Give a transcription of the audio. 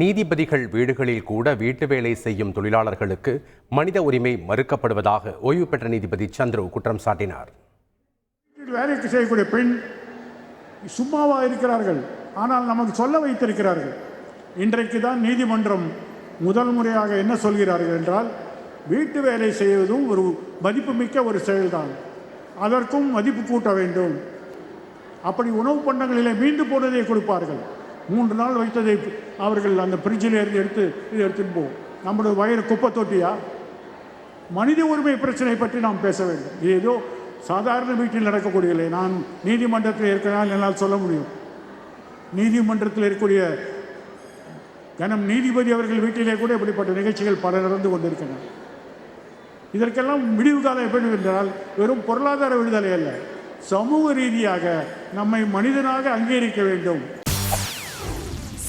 நீதிபதிகள் வீடுகளில் கூட வீட்டு வேலை செய்யும் தொழிலாளர்களுக்கு மனித உரிமை மறுக்கப்படுவதாக ஓய்வு பெற்ற நீதிபதி சந்துரு குற்றம் சாட்டினார். வேலைக்கு செய்யக்கூடிய பெண் சும்மாவா இருக்கிறார்கள். ஆனால் நமக்கு சொல்ல வைத்திருக்கிறார்கள். இன்றைக்கு தான் நீதிமன்றம் முதல் முறையாக என்ன சொல்கிறார்கள் என்றால் வீட்டு வேலை செய்வதும் ஒரு மதிப்புமிக்க ஒரு செயல்தான். அதற்கும் மதிப்பு கூட்ட வேண்டும். அப்படி உணவு பண்டங்களிலே மீண்டு போனதை கொடுப்பார்கள். மூன்று நாள் வைத்ததை அவர்கள் அந்த பிரிட்ஜில் இருந்து எடுத்து இது எடுத்துட்டு போவோம் நம்முடைய வயிறு குப்பை தொட்டியா? மனித உரிமை பிரச்சனை பற்றி நாம் பேச வேண்டும். இது ஏதோ சாதாரண வீட்டில் நடக்கக்கூடியதில்லை. நான் நீதிமன்றத்தில் இருக்கிறனால் என்னால் சொல்ல முடியும். நீதிமன்றத்தில் இருக்கக்கூடிய கனம் நீதிபதி அவர்கள் வீட்டிலே கூட இப்படிப்பட்ட நிகழ்ச்சிகள் பல நடந்து கொண்டிருக்கின்றன. இதற்கெல்லாம் விடிவு காலம் எப்படி என்றால் வெறும் பொருளாதார விடுதலை அல்ல. சமூக ரீதியாக நம்மை மனிதனாக அங்கீகரிக்க வேண்டும்.